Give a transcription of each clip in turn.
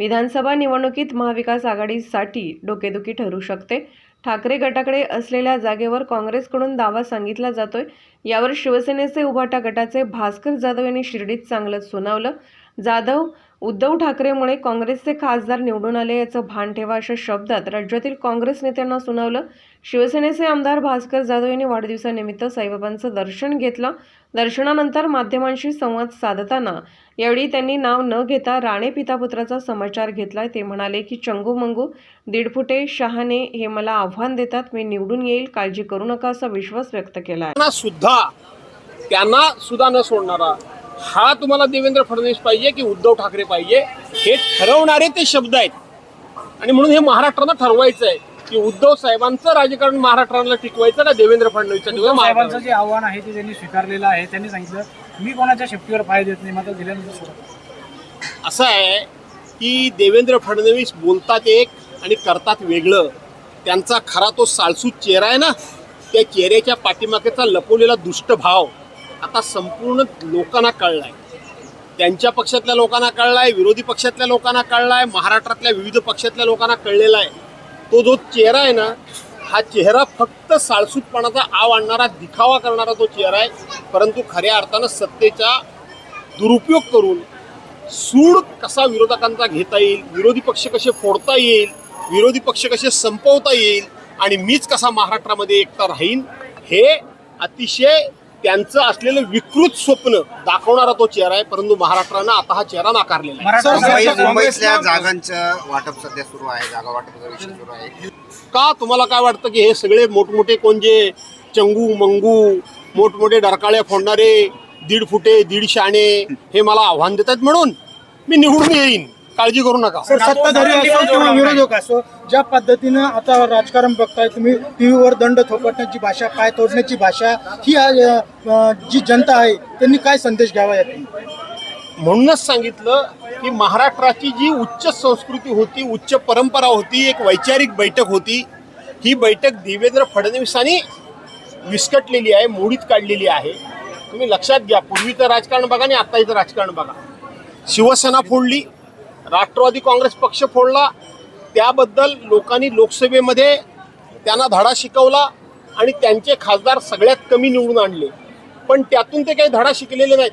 विधानसभा निवडणुकीत महाविकास आघाडीसाठी डोकेदुखी ठरू शकते. ठाकरे गटाकडे असलेल्या जागेवर काँग्रेसकडून दावा सांगितला जातोय. यावर शिवसेनेचे उभाटा गटाचे भास्कर जाधव यांनी शिर्डीत चांगलंच सुनावलं. जाधव उद्धव ठाकरेमुळे काँग्रेसचे खासदार निवडून आले याचं भान ठेवा अशा शब्दात राज्यातील काँग्रेस नेत्यांना सुनावलं. शिवसेनेचे आमदार भास्कर जाधव यांनी वाढदिवसानिमित्त साईबाबांचं दर्शन घेतलं. दर्शनानंतर माध्यमांशी संवाद साधताना यावेळी त्यांनी नाव न घेता राणे पितापुत्राचा समाचार घेतलाय. ते म्हणाले की चंगू मंगू दीड फुटे शहाणे हे मला आव्हान देतात. मी निवडून येईल. काळजी करू नका असा विश्वास व्यक्त केला आहे सुद्धा त्यांना सुद्धा न सोडणारा हा तुम्हाला देवेंद्र फडणवीस पाहिजे की उद्धव ठाकरे पाहिजे हे ठरवणारे ते शब्द आहेत. आणि म्हणून हे महाराष्ट्रानं ठरवायचं आहे की उद्धव साहेबांचं राजकारण महाराष्ट्राला टिकवायचं का देवेंद्र फडणवीसचं? उद्धव साहेबांचं जे आव्हान आहे ते त्यांनी स्वीकारलेलं आहे. त्यांनी सांगितलं मी कोणाच्या शेपटीवर पाय देत नाही मात्र दिल्यानंतर. असं आहे की देवेंद्र फडणवीस बोलतात एक आणि करतात वेगळं. त्यांचा खरा तो सालसूत चेहरा आहे ना त्या चेहऱ्याच्या पाठीमागेचा लपवलेला दुष्ट भाव. आता संपूर्ण लोकांना कळलाय. त्यांच्या पक्षातल्या लोकांना कळलाय विरोधी पक्षातल्या लोकांना कळलाय महाराष्ट्रातल्या विविध पक्षातल्या लोकांना कळलेला आहे. तो जो चेहरा आहे ना हा चेहरा फक्त साळसूतपणाचा आव आणणारा दिखावा करणारा तो चेहरा आहे परंतु खऱ्या अर्थानं सत्तेचा दुरुपयोग करून सूड कसा विरोधकांचा घेता येईल विरोधी पक्ष कसे फोडता येईल विरोधी पक्ष कसे संपवता येईल आणि मीच कसा महाराष्ट्रामध्ये एकटा राहीन हे अतिशय त्यांचं असलेलं विकृत स्वप्न दाखवणारा तो चेहरा आहे परंतु महाराष्ट्रानं आता हा चेहरा नाकारलेला आहे. मुंबईतल्या जागांचं वाटप सध्या सुरू आहे जागा वाटपाचा विषय सुरू आहे. का तुम्हाला काय वाटतं की हे सगळे मोठमोठे कोण जे चंगू मंगू मोठमोठे डरकाळ्या फोडणारे दीड फुटे दीड शाणे हे मला आव्हान देतात म्हणून मी निवडून येईन. काळजी करू नका. सर सत्ताधारी असो किंवा विरोधक असो ज्या पद्धतीनं आता राजकारण बघताय तुम्ही टीव्हीवर दंड थोपटण्याची भाषा पाय तोडण्याची भाषा ही जी जनता आहे त्यांनी काय संदेश घ्यावा यातून? म्हणूनच सांगितलं की महाराष्ट्राची जी उच्च संस्कृती होती उच्च परंपरा होती एक वैचारिक बैठक होती ही बैठक देवेंद्र फडणवीसांनी विस्कटलेली आहे मोडीत काढलेली आहे. तुम्ही लक्षात घ्या पूर्वीचं राजकारण बघा आणि आत्ताचं राजकारण बघा. शिवसेना फोडली राष्ट्रवादी काँग्रेस पक्ष फोडला. त्याबद्दल लोकांनी लोकसभेमध्ये त्यांना धडा शिकवला आणि त्यांचे खासदार सगळ्यात कमी निवडून आणले. पण त्यातून ते काही धडा शिकलेले नाहीत.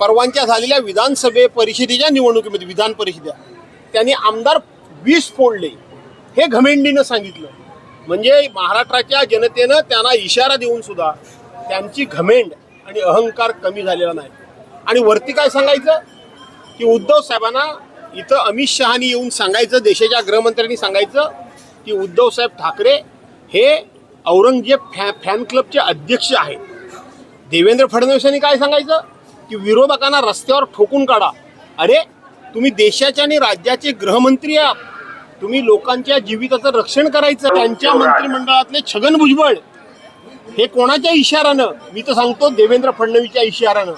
परवांच्या झालेल्या विधानसभे परिषदेच्या निवडणुकीमध्ये विधान परिषदा त्यांनी आमदार वीस फोडले. हे घमेंडीनं सांगितलं. म्हणजे महाराष्ट्राच्या जनतेनं त्यांना इशारा देऊन सुद्धा त्यांची घमेंड आणि अहंकार कमी झालेला नाही. आणि वरती काय सांगायचं? की उद्धव साहेबांना इथं अमित शहानी येऊन सांगायचं देशाच्या गृहमंत्र्यांनी सांगायचं की उद्धव साहेब ठाकरे हे औरंगजेब फॅ फॅन क्लबचे अध्यक्ष आहेत. देवेंद्र फडणवीसांनी काय सांगायचं? की विरोधकांना रस्त्यावर ठोकून काढा. अरे तुम्ही देशाचे आणि राज्याचे गृहमंत्री आहात. तुम्ही लोकांच्या जीविताचं रक्षण करायचं. त्यांच्या मंत्रिमंडळातले छगन भुजबळ. हे कोणाच्या इशारानं मी तर सांगतो देवेंद्र फडणवीसच्या इशारानं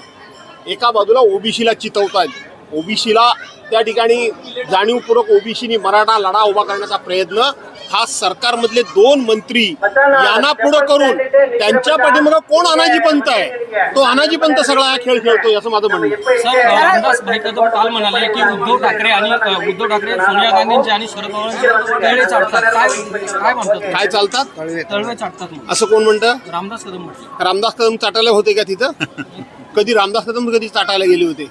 एका बाजूला ओबीसीला चितवतात ओबीसीला त्या ठिकाणी जाणीवपूर्वक ओबीसीनी मराठा लढा उभा करण्याचा प्रयत्न हा सरकारमधले दोन मंत्री यांना पुढं करून त्यांच्या पाठीमागं कोण अनाजी पंत आहे? तो अनाजी पंत सगळा हा खेळ खेळतोय असं माझं म्हणणं आहे. सर रामदास भाई कदम काल म्हणाले की उद्धव ठाकरे आणि अ, उद्धव ठाकरे सोनिया गांधींचे आणि शरद पवारांचे तळवे चाटतात. काय काय म्हणतात काय चालतात? तळवे चाटतात म्हणून. असं कोण म्हणतं? रामदास कदम म्हटले. रामदास कदम चाटायला होते का तिथं? कधी रामदास कदम कधी चाटायला गेले होते?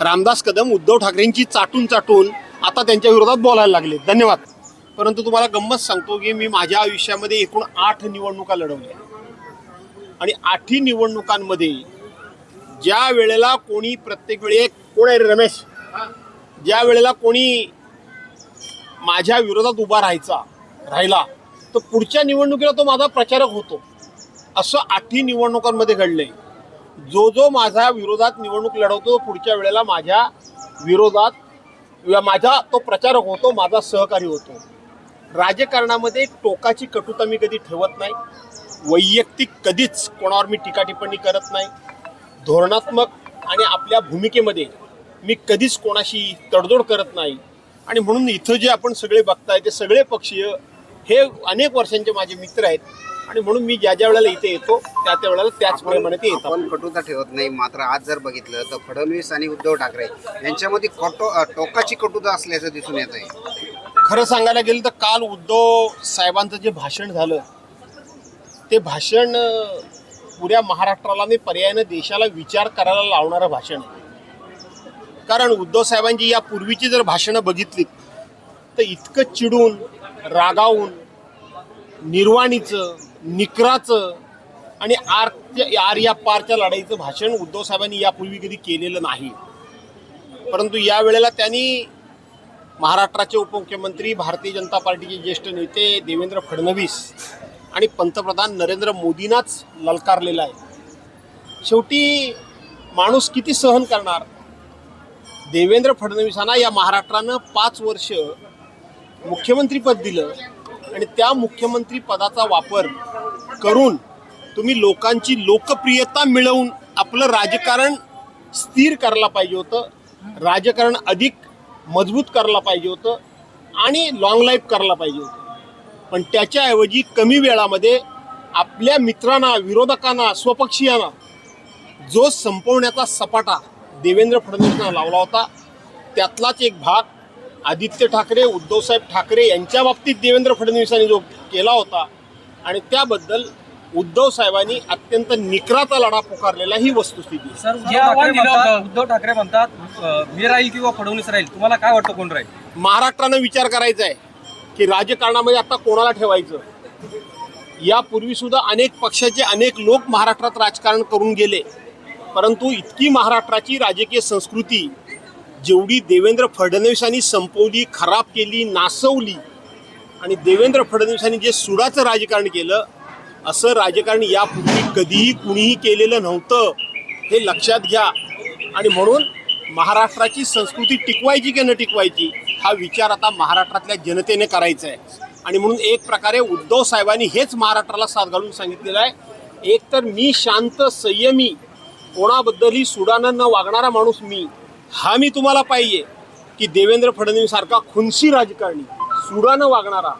रामदास कदम उद्धव ठाकरेंची चाटून चाटून आता त्यांच्या विरोधात बोलायला लागले. धन्यवाद. परंतु तुम्हाला गंमत सांगतो की मी माझ्या आयुष्यामध्ये एकूण आठ निवडणुका लढवल्या. आणि आठही निवडणुकांमध्ये ज्या वेळेला कोणी प्रत्येक वेळी कोण आहे रमेश? ज्या वेळेला कोणी माझ्या विरोधात उभा राहायचा राहिला तर पुढच्या निवडणुकीला तो माझा प्रचारक होतो. असं आठही निवडणुकांमध्ये घडलंय. जो जो माझ्या विरोधात निवडणूक लढवतो तो पुढच्या वेळेला माझ्या विरोधात माझा तो प्रचारक होतो माझा सहकारी होतो. राजकारणामध्ये टोकाची कटुता मी कधी ठेवत नाही. वैयक्तिक कधीच कोणावर मी टीका टिप्पणी करत नाही. धोरणात्मक आणि आपल्या भूमिकेमध्ये मी कधीच कोणाशी तडजोड करत नाही. आणि म्हणून इथं जे आपण सगळे बघताय ते सगळे पक्षीय हे अनेक वर्षांचे माझे मित्र आहेत. आणि म्हणून मी ज्या ज्या वेळेला इथे येतो त्या त्या वेळेला त्याचप्रमाणे ते येतात. आपण कटुता ठेवत नाही मात्र आज जर बघितलं तर फडणवीस आणि उद्धव ठाकरे यांच्यामध्ये कटो टोकाची कटुता असल्याचं दिसून येत आहे. खरं सांगायला गेलं तर काल उद्धव साहेबांचं जे भाषण झालं ते भाषण पुऱ्या महाराष्ट्राला आणि पर्यायानं देशाला विचार करायला लावणारं भाषण आहे. कारण उद्धव साहेबांची या पूर्वीची जर भाषणं बघितलीत तर इतकं चिडून रागावून निर्वाणीचं निकराचं आणि आर आर या पारच्या लढाईचं भाषण उद्धव साहेबांनी यापूर्वी कधी केलेलं नाही. परंतु या वेळेला त्यांनी महाराष्ट्राचे उपमुख्यमंत्री भारतीय जनता पार्टीचे ज्येष्ठ नेते देवेंद्र फडणवीस आणि पंतप्रधान नरेंद्र मोदींनाच ललकारलेला आहे. शेवटी माणूस किती सहन करणार? देवेंद्र फडणवीसांना या महाराष्ट्रानं पाच वर्ष मुख्यमंत्रीपद दिलं आणि त्या मुख्यमंत्री पदाचा वापर करून तुम्ही लोकांची लोकप्रियता मिळवून आपलं राजकारण स्थिर करायला पाहिजे होतं. राजकारण अधिक मजबूत करायला पाहिजे होतं आणि लॉंग लाईफ करायला पाहिजे होतं. पण त्याच्याऐवजी कमी वेळामध्ये आपल्या मित्रांना विरोधकांना स्वपक्षीयांना जो संपवण्याचा सपाटा देवेंद्र फडणवीसांना लावला होता त्यातलाच एक भाग आदित्य ठाकरे उद्धवसाहेब ठाकरे यांच्या बाबतीत देवेंद्र फडणवीसांनी जो केला होता आणि त्याबद्दल उद्धव साहेबांनी अत्यंत निकराचा लढा पुकारलेला ही वस्तुस्थिती. आहे. सर उद्धव ठाकरे म्हणतात उद्धव ठाकरे म्हणतात अं, मी राहील किंवा फडणवीस राहील. तुम्हाला काय वाटतं कोण राहील? महाराष्ट्रानं विचार करायचा आहे की राजकारणामध्ये आता कोणाला ठेवायचं? यापूर्वी सुद्धा अनेक पक्षाचे अनेक लोक महाराष्ट्रात राजकारण करून गेले. परंतु इतकी महाराष्ट्राची राजकीय संस्कृती जेवढी देवेंद्र फडणवीसांनी संपवली खराब केली नासवली आणि देवेंद्र फडणवीसांनी जे सुडाचं राजकारण केलं असं राजकारण यापूर्वी कधीही कुणीही केलेलं नव्हतं हे लक्षात घ्या. आणि म्हणून महाराष्ट्राची संस्कृती टिकवायची की न टिकवायची हा विचार आता महाराष्ट्रातल्या जनतेने करायचा आहे आणि म्हणून एक प्रकारे उद्धव साहेबांनी हेच महाराष्ट्राला साथ घालून सांगितलेलं आहे. एक तर मी शांत संयमी कोणाबद्दलही सुडानं न वागणारा माणूस मी. हा मी तुम्हाला पाहिजे की देवेंद्र फडणवीसारखा खुनशी राजकारणी सुडानं वागणारा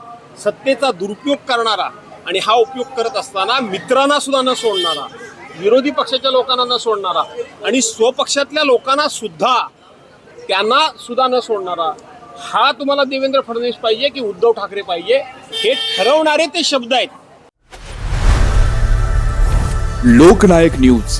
सत्तेचा दुरुपयोग करणारा आणि हा उपयोग करत असताना मित्रांना सुद्धा न सोडणारा विरोधी पक्षाच्या लोकांना न सोडणारा आणि स्वपक्षातल्या लोकांना सुद्धा त्यांना सुद्धा न सोडणारा हा तुम्हाला देवेंद्र फडणवीस पाहिजे की उद्धव ठाकरे पाहिजे हे ठरवणारे ते शब्द आहेत. लोकनायक न्यूज.